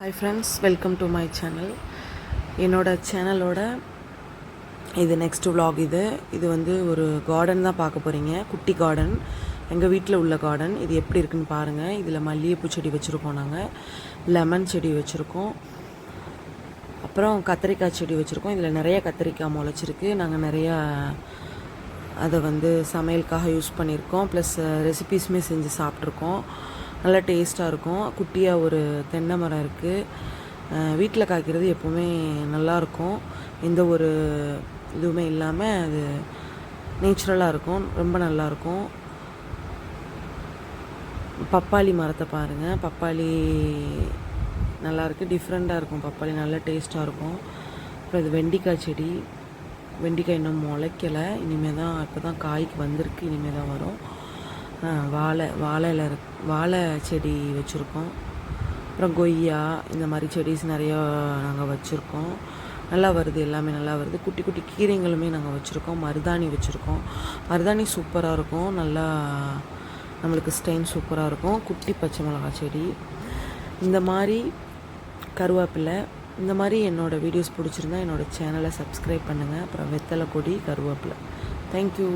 Hi friends welcome to my channel என்னோடய சேனலோட இது நெக்ஸ்ட் விலாக் இது. இது வந்து ஒரு கார்டன் தான் பார்க்க போகிறீங்க குட்டி கார்டன் எங்கள் வீட்டில் உள்ள கார்டன் இது எப்படி இருக்குன்னு பாருங்கள் இதில் மல்லிகைப்பூ செடி வச்சுருக்கோம் நாங்கள் லெமன் செடி வச்சுருக்கோம். அப்புறம் கத்திரிக்காய் செடி வச்சுருக்கோம். இதில் நிறைய கத்திரிக்காய் முளைச்சிருக்கு. நாங்கள் நிறையா அதை வந்து சமையலுக்காக யூஸ் பண்ணியிருக்கோம். ப்ளஸ் ரெசிபீஸுமே செஞ்சு சாப்பிட்ருக்கோம் நல்லா டேஸ்ட்டாக இருக்கும். குட்டியாக ஒரு தென்னை மரம் இருக்குது வீட்டில் காய்க்கிறது எப்போவுமே நல்லாயிருக்கும். எந்த ஒரு இதுவுமே இல்லாமல் அது நேச்சுரலாக இருக்கும். ரொம்ப நல்லாயிருக்கும். பப்பாளி மரத்தை பாருங்கள் பப்பாளி நல்லாயிருக்கு. டிஃப்ரெண்ட்டாக இருக்கும். பப்பாளி நல்லா டேஸ்ட்டாக இருக்கும். அப்புறம் இது வெண்டிக்காய் செடி. வெண்டிக்காய் இன்னும் முளைக்கலை. இனிமேல் தான் இப்போ தான் காய்க்கு வந்திருக்கு. இனிமேல் தான் வரும் வாழை வாழையில் இருக் வாழை செடி வச்சுருக்கோம். அப்புறம் கொய்யா இந்த மாதிரி செடிஸ் நிறையா நாங்கள் வச்சுருக்கோம். நல்லா வருது எல்லாமே நல்லா வருது. குட்டி குட்டி கீரைங்களுமே நாங்கள் வச்சுருக்கோம். மருதாணி வச்சுருக்கோம். மருதாணி சூப்பராக இருக்கும். நல்லா நம்மளுக்கு ஸ்டெயின் சூப்பராக இருக்கும். குட்டி பச்சை மிளகாய் செடி. இந்த மாதிரி கருவேப்பிலை இந்த மாதிரி என்னோடய வீடியோஸ் பிடிச்சிருந்தா என்னோடய சேனலை சப்ஸ்கிரைப் பண்ணுங்கள் அப்புறம் வெத்தலை கொடி கருவேப்பிலை. தேங்க்யூ